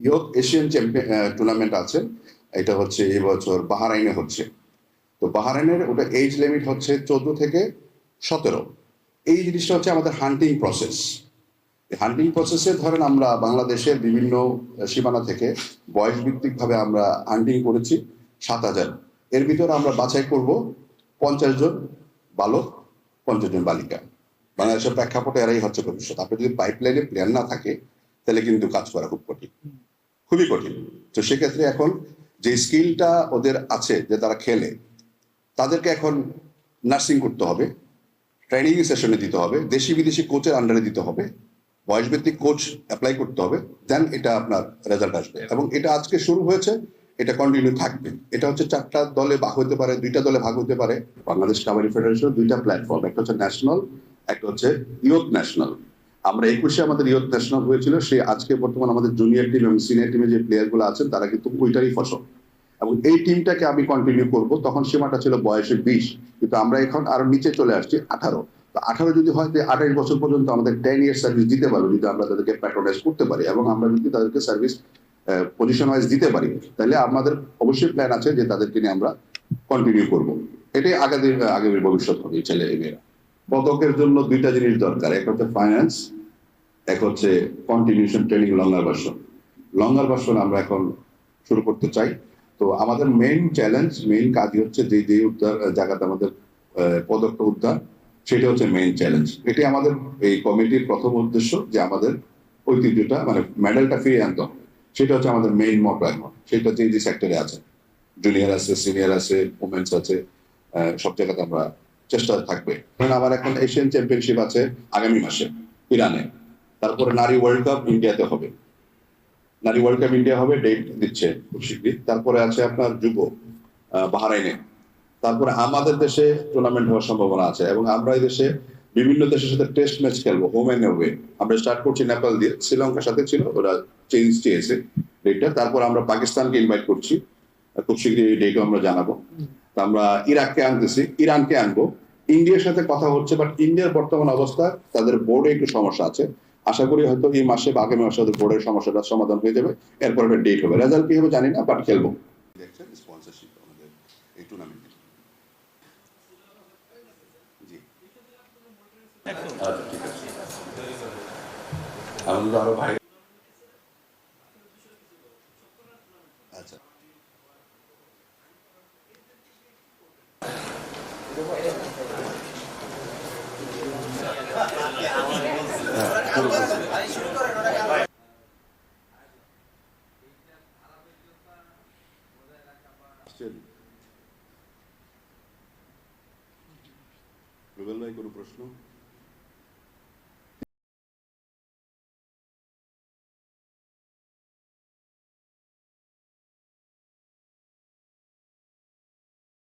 ইয়ত Asian champion tournament আছে। এটা হচ্ছে এবছর বাহারাইনে হচ্ছে। তো বাহারাইনের ওটা এজ লিমিট হচ্ছে চোদ্দ থেকে সতেরো। এই জিনিসটা হচ্ছে আমাদের হান্টিং প্রসেস হান্টিং প্রসেসে ধরেন আমরা বাংলাদেশের বিভিন্ন সীমানা থেকে বয়স ভিত্তিকভাবে আমরা হান্টিং করেছি সাত হাজার। এর ভিতরে আমরা বাছাই করব পঞ্চাশ জন বালক, পঞ্চাশ জন বালিকা। বাংলাদেশের প্রেক্ষাপটে এরাই হচ্ছে ভবিষ্যৎ। আপনি যদি পাইপলাইনে প্ল্যান না থাকে, তাহলে কিন্তু কাজ করা খুব কঠিন। খুবই কঠিন। তো সেক্ষেত্রে এখন যে স্কিলটা ওদের আছে যে তারা খেলে, তাদেরকে এখন নার্সিং করতে হবে, ট্রেনিং সেশনে দিতে হবে, দেশি বিদেশি কোচের আন্ডারে দিতে হবে, বয়সভিত্তিক কোচ অ্যাপ্লাই করতে হবে দেন এটা আপনার রেজাল্ট আসবে। এবং এটা আজকে শুরু হয়েছে, এটা কন্টিনিউ থাকবে। এটা হচ্ছে চারটা দলে ভাগ হতে পারে, দুইটা দলে ভাগ হতে পারে। বাংলাদেশ কাবাডি ফেডারেশন দুইটা প্ল্যাটফর্ম একটা হচ্ছে ন্যাশনাল একটা হচ্ছে ইয়ুথ ন্যাশনাল আমরা একুশে আমাদের ইয়ুথ ন্যাশনাল হয়েছিল সে আজকে বর্তমান আমাদের জুনিয়র টিম এবং সিনিয়র টিমে যে প্লেয়ারগুলো আছেন, তারা কিন্তু ওইটারই ফসল। এবং এই টিমটাকে আমি কন্টিনিউ করব, তখন সীমাটা ছিল বয়সে বিশ, কিন্তু আমরা এখন আরও নিচে চলে আসছি আঠারো। তো আঠারো যদি হয় যে আঠাশ বছর পর্যন্ত আমাদের টেন ইয়ার সার্ভিস দিতে পারব, যদি আমরা তাদেরকে প্যাট্রোনাইজ করতে পারি, এবং আমরা যদি তাদেরকে সার্ভিস পজিশন ওয়াইজ দিতে পারি, তাহলে আমাদের অবশ্যই প্ল্যান আছে যে তাদেরকে নিয়ে আমরা কন্টিনিউ করব। এটাই আগামী আগামী ভবিষ্যৎ হবে ছেলে মেয়েরা পদকের জন্য দুইটা জিনিস দরকার এক হচ্ছে ফাইন্যান্স এক হচ্ছে continuation training longer version longer version আমরা এখন শুরু করতে চাই। তো আমাদের মেইন চ্যালেঞ্জ মেইন কাজই হচ্ছে যে যে উদ্ধার, জায়গাতে আমাদের পদকটা উদ্ধার, সেটা হচ্ছে মেইন চ্যালেঞ্জ এটাই আমাদের এই কমিটির প্রথম উদ্দেশ্য যে আমাদের ঐতিহ্যটা মানে মেডেলটা ফিরিয়ে আনতে হবে। সেটা হচ্ছে আমাদের মেইন মটো এখন। সেটা যে যে সেক্টরে আছে। জুনিয়র আছে সিনিয়র আছে উমেন্স আছে সব জায়গাতে আমরা চেষ্টা থাকবে। কারণ আমার এখন এশিয়ান চ্যাম্পিয়নশিপ আছে আগামী মাসে, ইরানে। তারপরে নারী ওয়ার্ল্ড কাপ ইন্ডিয়াতে হবে। নারী ওয়ার্ল্ড কাপ ইন্ডিয়া হবে ডেট দিচ্ছে খুব শীঘ্রই। তারপরে আছে আপনার যুব বাহারাইনে তারপরে আমাদের দেশে টুর্নামেন্ট হওয়ার সম্ভাবনা আছে এবং আমরা এই দেশে বিভিন্ন দেশের সাথে টেস্ট ম্যাচ খেলব হোম ওয়ে আমরা স্টার্ট করছি নেপাল দিয়ে। শ্রীলঙ্কার সাথে ছিল, ওরা চেঞ্জ চেয়েছে ডেটটা তারপর আমরা পাকিস্তানকে ইনভাইট করছি। খুব শীঘ্রই এই ডেটও আমরা জানাব। আমরা ইরাককে আনতেছি ইরানকে আনব। ইন্ডিয়ার সাথে কথা হচ্ছে বাট ইন্ডিয়ার বর্তমান অবস্থা, তাদের বোর্ডে একটু সমস্যা আছে। আশা করি হয়তো এই মাসে বা আগামী মাসে বোর্ডের সমস্যাটা সমাধান হয়ে যাবে। এরপর একটা ডেট হবে। রেজাল্ট কি হবে জানি না বাট খেলব। দেখছেন স্পন্সরশিপ আমাদের এই টুর্নামেন্টে আচ্ছা আমাদের আরও ভাই শুরু করছি। রুবেল ভাই কোনো প্রশ্ন